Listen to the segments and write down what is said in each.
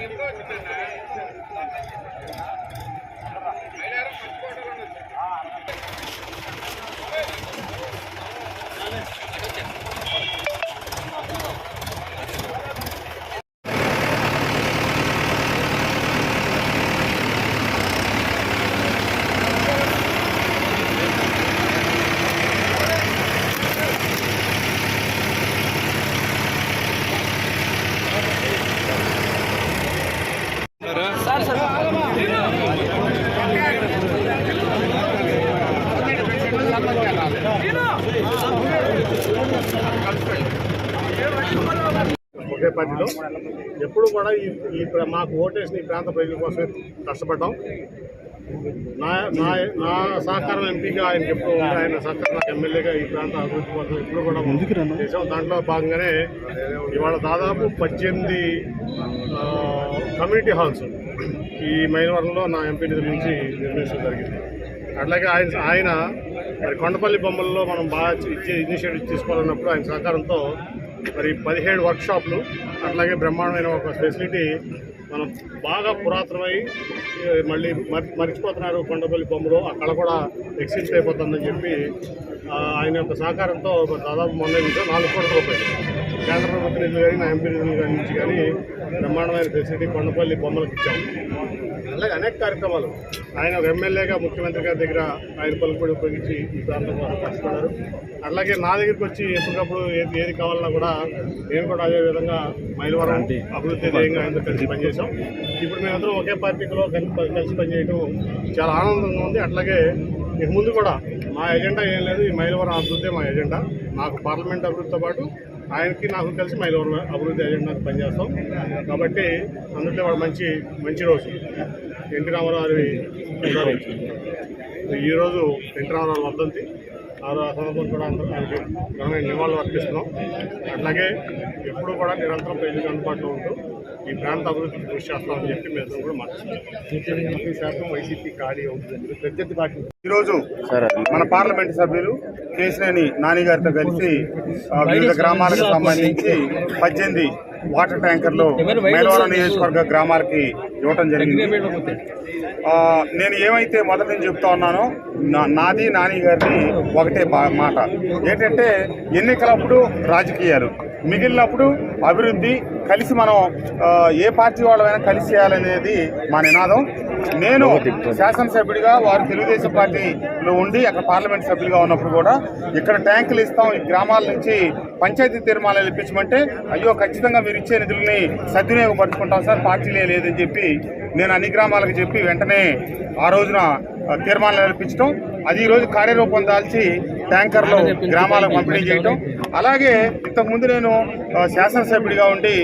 你不要去太难。పార్టీలో. ఎప్పుడు కూడా ఈ ఈ మాకు ఓటేసిన ఈ ప్రాంత ప్రజల కోసమే కష్టపడ్డాం. నా నా నా సహకారం ఎంపీగా ఆయనకి ఎప్పుడు ఆయన సహకారం నాకు ఎమ్మెల్యేగా ఈ ప్రాంత అభివృద్ధి కోసం ఎప్పుడు కూడా చేసాం దాంట్లో భాగంగానే ఇవాళ దాదాపు పద్దెనిమిది కమ్యూనిటీ హాల్స్ ఈ మైలవరంలో నా ఎంపీ నిధుల నుంచి నిర్మించడం జరిగింది. అట్లాగే ఆయన ఆయన మరి కొండపల్లి బొమ్మల్లో మనం బాగా ఇచ్చే ఇనిషియేటివ్ తీసుకోవాలన్నప్పుడు ఆయన సహకారంతో మరి పదిహేడు వర్క్షాప్లు అట్లాగే బ్రహ్మాండమైన ఒక ఫెసిలిటీ మనం బాగా పురాతనమై మళ్ళీ మర్- మర్చిపోతున్నారు కొండపల్లి బొమ్మలు అక్కడ కూడా ఎక్సిస్ట్ అయిపోతుందని చెప్పి ఆయన యొక్క సహకారంతో ఒక దాదాపు మొన్న నిమిషం నాలుగు కోట్ల రూపాయలు. కేంద్ర ప్రభుత్వ నిధులు కానీ నా ఎంపీ నిధులు కానీ నుంచి కానీ బ్రహ్మాండమైన ఫెసిలిటీ కొండపల్లి బొమ్మలకు ఇచ్చాము అలాగే అనేక కార్యక్రమాలు. ఆయన ఒక ఎమ్మెల్యేగా ముఖ్యమంత్రి గారి దగ్గర ఆయన పలుకుబడి ఉపయోగించి ఈ ప్రాంతం కోసం కష్టపడ్డారు అట్లాగే నా దగ్గరికి వచ్చి ఎప్పటికప్పుడు ఏది ఏది కావాలన్నా కూడా నేను కూడా అదే విధంగా మైలవరం అభివృద్ధి ధ్యేయంగా ఆయనతో కలిసి పనిచేశాం. ఇప్పుడు మేమందరం ఒకే పార్టీలో కలిసి కలిసి పనిచేయడం చాలా ఆనందంగా ఉంది. అట్లాగే ఇక ముందు కూడా మా ఎజెండా ఏం లేదు. ఈ మైలవరం అభివృద్ధి మా ఎజెండా. నాకు పార్లమెంట్ అభివృద్ధితో పాటు ఆయనకి నాకు కలిసి మైలవరం అభివృద్ధి ఎజెండాకు పనిచేస్తాం. కాబట్టి అందుకే వాడు మంచి మంచి రోజు. ఎన్టీ రామారావు గారి రోజు. ఈరోజు ఎన్టీ రామారావు వర్ధంతి ఆ సందర్భం ఆ కూడా అందరూ ఘనమైన నివాళులు అర్పిస్తున్నాం. అట్లాగే ఎప్పుడు కూడా నిరంతరం ప్రజలకు అందుబాటులో ఉంటూ ఈ ప్రాంత అభివృద్ధికి కృషి చేస్తామని చెప్పి మేము కూడా మాట్లాడుతున్నాం శాతం వైసీపీ ఖాళీ అవుతుంది. ప్రత్యర్థి పార్టీ ఈరోజు మన పార్లమెంట్ సభ్యులు కేసినేని నాని గారితో కలిసి వివిధ గ్రామాలకు సంబంధించి పద్దెనిమిది వాటర్ ట్యాంకర్లు మేలవరం నియోజకవర్గ గ్రామాలకి ఇవ్వటం జరిగింది. నేను ఏమైతే మొదటి నుంచి చెప్తా ఉన్నానో నా- నాది నాని గారిది ఒకటే మాట. ఏంటంటే ఎన్నికలప్పుడు రాజకీయాలు. మిగిలినప్పుడు అభివృద్ధి కలిసి మనం ఏ పార్టీ వాళ్ళమైనా కలిసి చేయాలనేది మా నినాదం. నేను శాసనసభ్యుడిగా వారు తెలుగుదేశం పార్టీలో ఉండి అక్కడ పార్లమెంట్ సభ్యులుగా ఉన్నప్పుడు కూడా ఇక్కడ ట్యాంకులు ఇస్తాం ఈ గ్రామాల నుంచి పంచాయతీ తీర్మానాలు ఇప్పించమంటే అయ్యో ఖచ్చితంగా మీరు ఇచ్చే నిధులని సద్వినియోగపరుచుకుంటాం సార్ పార్టీలే లేదని చెప్పి నేను అన్ని గ్రామాలకు చెప్పి వెంటనే ఆ రోజున తీర్మానాలు ఇప్పించడం అది ఈరోజు కార్యరూపం దాల్చి ట్యాంకర్లు గ్రామాలకు పంపిణీ చేయటం. అలాగే ఇంతకుముందు నేను శాసనసభ్యుడిగా ఉండి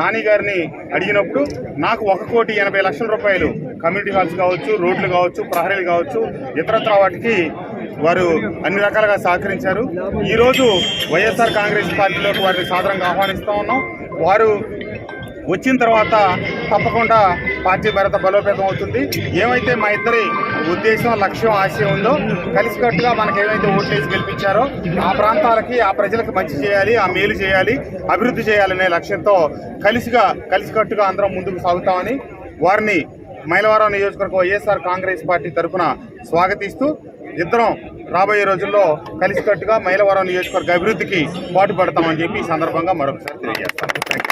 నాని గారిని అడిగినప్పుడు నాకు ఒక కోటి ఎనభై లక్షల రూపాయలు కమ్యూనిటీ హాల్స్ కావచ్చు రోడ్లు కావచ్చు ప్రహరీలు కావచ్చు ఇతరత్ర వాటికి వారు అన్ని రకాలుగా సహకరించారు. ఈరోజు వైఎస్ఆర్ కాంగ్రెస్ పార్టీలోకి వారిని సాదరంగా ఆహ్వానిస్తూ ఉన్నాం. వారు వచ్చిన తర్వాత తప్పకుండా పార్టీ మరింత బలోపేతం అవుతుంది. ఏమైతే మా ఇద్దరి ఉద్దేశం లక్ష్యం ఆశయం ఉందో కలిసికట్టుగా మనకు ఏవైతే ఓట్లేసి గెలిపించారో ఆ ప్రాంతాలకి ఆ ప్రజలకు మంచి చేయాలి ఆ మేలు చేయాలి అభివృద్ధి చేయాలనే లక్ష్యంతో కలిసిగా కలిసికట్టుగా అందరం ముందుకు సాగుతామని వారిని మైలవరం నియోజకవర్గం వైఎస్ఆర్ కాంగ్రెస్ పార్టీ తరఫున స్వాగతిస్తూ ఇద్దరం రాబోయే రోజుల్లో కలిసికట్టుగా మైలవరం నియోజకవర్గ అభివృద్ధికి పాటుపడతామని చెప్పి ఈ సందర్భంగా మరొకసారి తెలియజేస్తాను థ్యాంక్